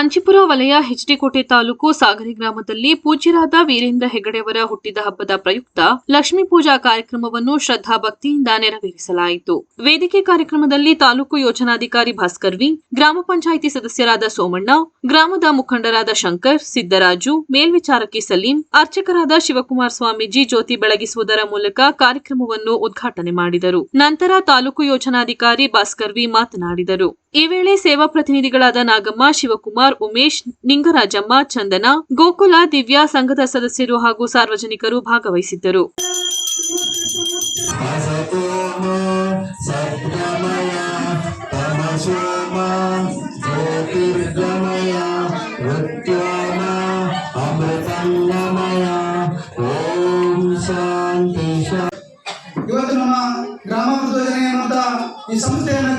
ಹಂಚಿಪುರ ವಲಯ ಹೆಚ್ಡಿಕೋಟೆ ತಾಲೂಕು ಸಾಗರಿ ಗ್ರಾಮದಲ್ಲಿ ಪೂಜ್ಯರಾದ ವೀರೇಂದ್ರ ಹೆಗಡೆಯವರ ಹುಟ್ಟಿದ ಹಬ್ಬದ ಪ್ರಯುಕ್ತ ಲಕ್ಷ್ಮೀ ಪೂಜಾ ಕಾರ್ಯಕ್ರಮವನ್ನು ಶ್ರದ್ಧಾ ಭಕ್ತಿಯಿಂದ ನೆರವೇರಿಸಲಾಯಿತು. ವೇದಿಕೆ ಕಾರ್ಯಕ್ರಮದಲ್ಲಿ ತಾಲೂಕು ಯೋಜನಾಧಿಕಾರಿ ಭಾಸ್ಕರ್ ವಿ, ಗ್ರಾಮ ಪಂಚಾಯಿತಿ ಸದಸ್ಯರಾದ ಸೋಮಣ್ಣ, ಗ್ರಾಮದ ಮುಖಂಡರಾದ ಶಂಕರ್, ಸಿದ್ದರಾಜು, ಮೇಲ್ವಿಚಾರಕಿ ಸಲೀಂ, ಅರ್ಚಕರಾದ ಶಿವಕುಮಾರ ಸ್ವಾಮೀಜಿ ಜ್ಯೋತಿ ಬೆಳಗಿಸುವುದರ ಮೂಲಕ ಕಾರ್ಯಕ್ರಮವನ್ನು ಉದ್ಘಾಟನೆ ಮಾಡಿದರು. ನಂತರ ತಾಲೂಕು ಯೋಜನಾಧಿಕಾರಿ ಭಾಸ್ಕರ್ ವಿ ಮಾತನಾಡಿದರು. ಈ ವೇಳೆ ಸೇವಾ ಪ್ರತಿನಿಧಿಗಳಾದ ನಾಗಮ್ಮ ಶಿವಕುಮಾರ್ ಉಮೇಶ್ ನಿಂಗರಾಜಮ್ಮ ಚಂದನ ಗೋಕುಲ ದಿವ್ಯಾ ಸಂಘದ ಸದಸ್ಯರು ಹಾಗೂ ಸಾರ್ವಜನಿಕರು ಭಾಗವಹಿಸಿದ್ದರು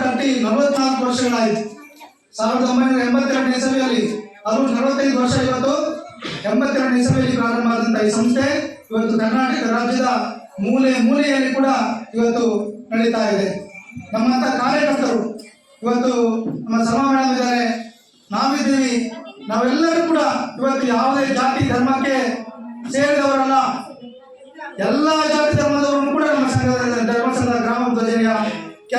ಕಟ್ಟಿ ನಲವತ್ನಾಲ್ಕು ವರ್ಷಗಳಾಯಿತು. ಸಾವಿರದ ಒಂಬೈನೂರ ಎಂಬತ್ತೆರಡನೇ ಇಸವಿಯಲ್ಲಿ ಅದು ನಲವತ್ತೈದು ವರ್ಷ ಇವತ್ತು. ಎಂಬತ್ತೆರಡನೇ ಇಸವಿಯಲ್ಲಿ ಪ್ರಾರಂಭ ಆದಂತಹ ಈ ಸಂಸ್ಥೆ ಇವತ್ತು ಕರ್ನಾಟಕ ರಾಜ್ಯದ ಮೂಲೆ ಮೂಲೆಯಲ್ಲಿ ಕೂಡ ಇವತ್ತು ನಡೀತಾ ಇದೆ. ನಮ್ಮಂತ ಕಾರ್ಯಕರ್ತರು ಇವತ್ತು ನಮ್ಮ ಸಭಾ ಇದ್ದಾರೆ ನಾವಿದ್ದೀವಿ. ನಾವೆಲ್ಲರೂ ಕೂಡ ಇವತ್ತು ಯಾವುದೇ ಜಾತಿ ಧರ್ಮಕ್ಕೆ ಸೇರಿದವರಲ್ಲ. ಎಲ್ಲ ಜಾತಿ ಧರ್ಮದವರನ್ನು ಕೂಡ ನಮ್ಮ ಸಂಘದ ಧರ್ಮಸಂಘದ ಗ್ರಾಮ ಧ್ವಜನೆಯ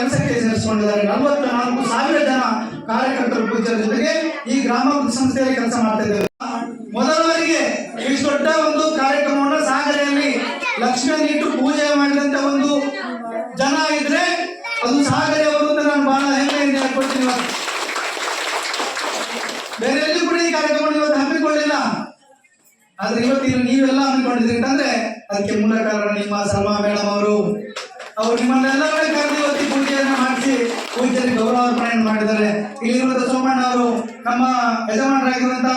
ಕೆಲಸಕ್ಕೆ ಸೇರಿಸಿಕೊಂಡಿದ್ದಾರೆ. ನಲವತ್ತ ನಾಲ್ಕು ಸಾವಿರ ಜನ ಕಾರ್ಯಕರ್ತರು ಪೂಜಾರ ಜೊತೆಗೆ ಈ ಗ್ರಾಮ ಸಂಸ್ಥೆಯಲ್ಲಿ ಕೆಲಸ ಮಾಡ್ತಾ ಇದ್ದೇವೆ ಮೊದಲವರಿಗೆ ಈ ದೊಡ್ಡ ಒಂದು ಕಾರ್ಯಕ್ರಮವನ್ನು ಸಾಗರೆಯಲ್ಲಿ ಲಕ್ಷ್ಮಿಯನ್ನು ಇಟ್ಟು ಪೂಜೆ ಮಾಡಿದಂತ ಒಂದು ಜನ ಇದ್ರೆ ಅದು ಸಾಗರೆ ಅವರು ಅಂತ ನಾನು ಬಹಳ ಹೆಮ್ಮೆಯಿಂದ ಹೇಳ್ಕೊಡ್ತೀನಿ. ಬೇರೆ ಎಲ್ಲಿ ಕೂಡ ಈ ಕಾರ್ಯಕ್ರಮ ಇವತ್ತು ಹಮ್ಮಿಕೊಳ್ಳಿಲ್ಲ ಆದ್ರೆ ಇವತ್ತಿನ ನೀವೆಲ್ಲ ಹಮ್ಮಿಕೊಂಡಿದ್ರಿ ಅಂತಂದ್ರೆ ಅದಕ್ಕೆ ಮೂಲ ಕಾರಣ ನಿಮ್ಮ ಸಲ್ಮಾ ಮೇಡಮ್ ಅವರು. ಅವರು ನಿಮ್ಮನ್ನೆಲ್ಲ ಕರೆದು ಗೌರವ ಗೌರವಾರ್ಪಣೆಯನ್ನು ಮಾಡಿದ್ದಾರೆ. ಇಲ್ಲಿರುವಂತ ಸೋಮಣ್ಣ ಅವರು, ನಮ್ಮ ಯಜಮಾನರಾಗಿರುವಂತ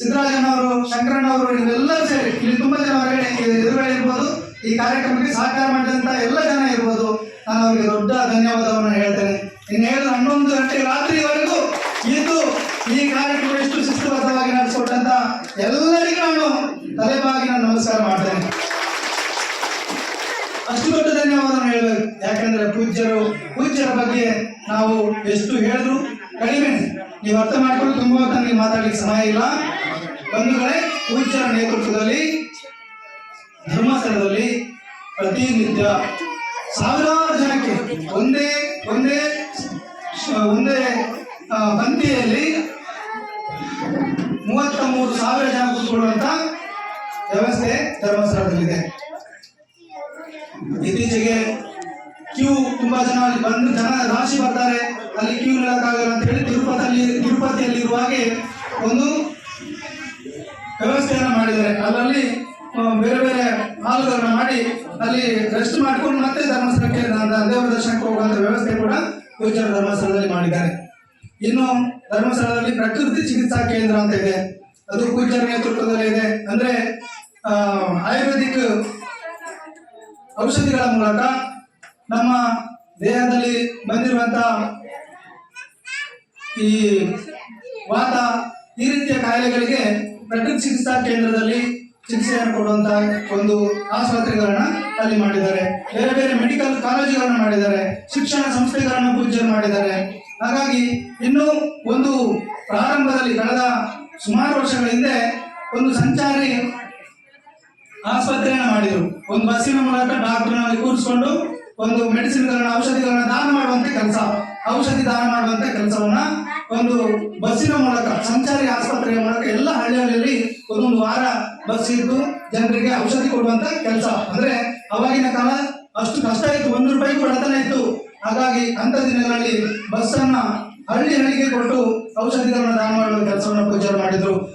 ಸಿದ್ದರಾಜಣ್ಣ ಅವರು, ಶಂಕರಣ್ಣ ಅವರು, ಇವರೆಲ್ಲರೂ ಸೇರಿ, ಇಲ್ಲಿ ತುಂಬಾ ಜನ ಹೊರಗಡೆ ಎದುರುಗಡೆ ಇರ್ಬೋದು, ಈ ಕಾರ್ಯಕ್ರಮಕ್ಕೆ ಸಹಕಾರ ಮಾಡಿದಂತ ಎಲ್ಲ ಜನ ಇರ್ಬೋದು. ನಾನು ಅವರಿಗೆ ದೊಡ್ಡ ಧನ್ಯವಾದವನ್ನು ಹೇಳ್ತೇನೆ. ಇನ್ನು ಹೇಳಿದ ಹನ್ನೊಂದು ಗಂಟೆ ರಾತ್ರಿವರೆಗೂ ಇದು ಈ ಕಾರ್ಯಕ್ರಮ ಎಷ್ಟು ಶಿಸ್ತುಬದ್ಧವಾಗಿ ನಡೆಸಿಕೊಟ್ಟಂತ ಎಲ್ಲರಿಗೂ ನಾನು ತಲೆಬಾಗಿ ನಾನು ನಮಸ್ಕಾರ ಮಾಡ್ತೇನೆ. ಅಷ್ಟು ದೊಡ್ಡ ಧನ್ಯವಾದವನ್ನು ಹೇಳಬೇಕು. ಯಾಕಂದ್ರೆ ಪೂಜ್ಯರು, ಪೂಜ್ಯರ ಬಗ್ಗೆ ನಾವು ಎಷ್ಟು ಹೇಳಿದ್ರು ಕಡಿಮೆ. ನೀವು ಅರ್ಥ ಮಾಡಿಕೊಂಡು ತುಂಬಾ ನನಗೆ ಮಾತಾಡ್ಲಿಕ್ಕೆ ಸಮಯ ಇಲ್ಲ. ಬಂಧುಗಳೇ, ಪೂಜ್ಯರ ನೇತೃತ್ವದಲ್ಲಿ ಧರ್ಮಸ್ಥಳದಲ್ಲಿ ಪ್ರತಿನಿತ್ಯ ಸಾವಿರಾರು ಜನಕ್ಕೆ ಒಂದೇ ಒಂದೇ ಒಂದೇ ಬಂತಿಯಲ್ಲಿ ಮೂವತ್ತ ಮೂರು ಸಾವಿರ ಜನ ಕೂತ್ಕೊಳ್ಳುವಂತ ವ್ಯವಸ್ಥೆ ಧರ್ಮಸ್ಥಳದಲ್ಲಿದೆ ಇತ್ತೀಚೆಗೆ ಕ್ಯೂ ತುಂಬಾ ಜನ ಅಲ್ಲಿ ಬಂದು ಜನ ರಾಶಿ ಬರ್ತಾರೆ. ಅಲ್ಲಿ ಕ್ಯೂ ನಿಲ್ಲಕ್ಕಾಗಲ್ಲ ಅಂತ ಹೇಳಿ ತಿರುಪತಿಯಲ್ಲಿ ತಿರುಪತಿಯಲ್ಲಿ ಇರುವ ಹಾಗೆ ಒಂದು ವ್ಯವಸ್ಥೆಯನ್ನು ಮಾಡಿದ್ದಾರೆ. ಅಲ್ಲಲ್ಲಿ ಬೇರೆ ಬೇರೆ ಹಾಲುಗಳನ್ನ ಮಾಡಿ ಅಲ್ಲಿ ರೆಸ್ಟ್ ಮಾಡಿಕೊಂಡು ಮತ್ತೆ ಧರ್ಮಸ್ಥಳಕ್ಕೆ ದೇವರ ದರ್ಶನಕ್ಕೆ ಹೋಗುವಂಥ ವ್ಯವಸ್ಥೆ ಕೂಡ ಪೂಜ್ಯರ ಧರ್ಮಸ್ಥಳದಲ್ಲಿ ಮಾಡಿದ್ದಾರೆ. ಇನ್ನು ಧರ್ಮಸ್ಥಳದಲ್ಲಿ ಪ್ರಕೃತಿ ಚಿಕಿತ್ಸಾ ಕೇಂದ್ರ ಅಂತ ಇದೆ. ಅದು ಪೂಜ್ಯರ ನೇತೃತ್ವದಲ್ಲಿ ಇದೆ. ಅಂದ್ರೆ ಆಯುರ್ವೇದಿಕ್ ಔಷಧಿಗಳ ಮೂಲಕ ನಮ್ಮ ದೇಹದಲ್ಲಿ ಬಂದಿರುವಂತಹ ಈ ವಾತ ಈ ರೀತಿಯ ಕಾಯಿಲೆಗಳಿಗೆ ಪ್ರಕೃತಿ ಚಿಕಿತ್ಸಾ ಕೇಂದ್ರದಲ್ಲಿ ಚಿಕಿತ್ಸೆಯನ್ನು ಕೊಡುವಂತ ಒಂದು ಆಸ್ಪತ್ರೆಗಳನ್ನ ಅಲ್ಲಿ ಮಾಡಿದ್ದಾರೆ. ಬೇರೆ ಬೇರೆ ಮೆಡಿಕಲ್ ಕಾಲೇಜುಗಳನ್ನು ಮಾಡಿದ್ದಾರೆ. ಶಿಕ್ಷಣ ಸಂಸ್ಥೆಗಳನ್ನು ಪೂಜೆ ಮಾಡಿದ್ದಾರೆ. ಹಾಗಾಗಿ ಇನ್ನು ಒಂದು ಪ್ರಾರಂಭದಲ್ಲಿ ಕಳೆದ ಸುಮಾರು ವರ್ಷಗಳ ಹಿಂದೆ ಒಂದು ಸಂಚಾರಿ ಆಸ್ಪತ್ರೆಯನ್ನ ಮಾಡಿದ್ರು. ಒಂದು ಬಸ್ಸಿನ ಮೂಲಕ ಡಾಕ್ಟರ್ನಲ್ಲಿ ಕೂರಿಸ್ಕೊಂಡು ಒಂದು ಮೆಡಿಸಿನ್ಗಳನ್ನ, ಔಷಧಿಗಳನ್ನ ದಾನ ಮಾಡುವಂತ ಕೆಲಸ. ಔಷಧಿ ದಾನ ಮಾಡುವಂತ ಕೆಲಸವನ್ನ ಒಂದು ಬಸ್ಸಿನ ಮೂಲಕ, ಸಂಚಾರಿ ಆಸ್ಪತ್ರೆಯ ಮೂಲಕ ಎಲ್ಲ ಹಳ್ಳಿಗಳಲ್ಲಿ ಒಂದೊಂದು ವಾರ ಬಸ್ ಇದ್ದು ಜನರಿಗೆ ಔಷಧಿ ಕೊಡುವಂತ ಕೆಲಸ. ಅಂದ್ರೆ ಅವಾಗಿನ ಕಾಲ ಅಷ್ಟು ಕಷ್ಟ ಇತ್ತು. ಒಂದು ರೂಪಾಯಿ ಬಡತನ ಇತ್ತು. ಹಾಗಾಗಿ ಅಂತ ದಿನಗಳಲ್ಲಿ ಬಸ್ ಅನ್ನ ಹಳ್ಳಿ ಹಳ್ಳಿಗೆ ಕೊಟ್ಟು ಔಷಧಿಗಳನ್ನ ದಾನ ಮಾಡುವ ಕೆಲಸವನ್ನು ಪೂಜೆ ಮಾಡಿದ್ರು.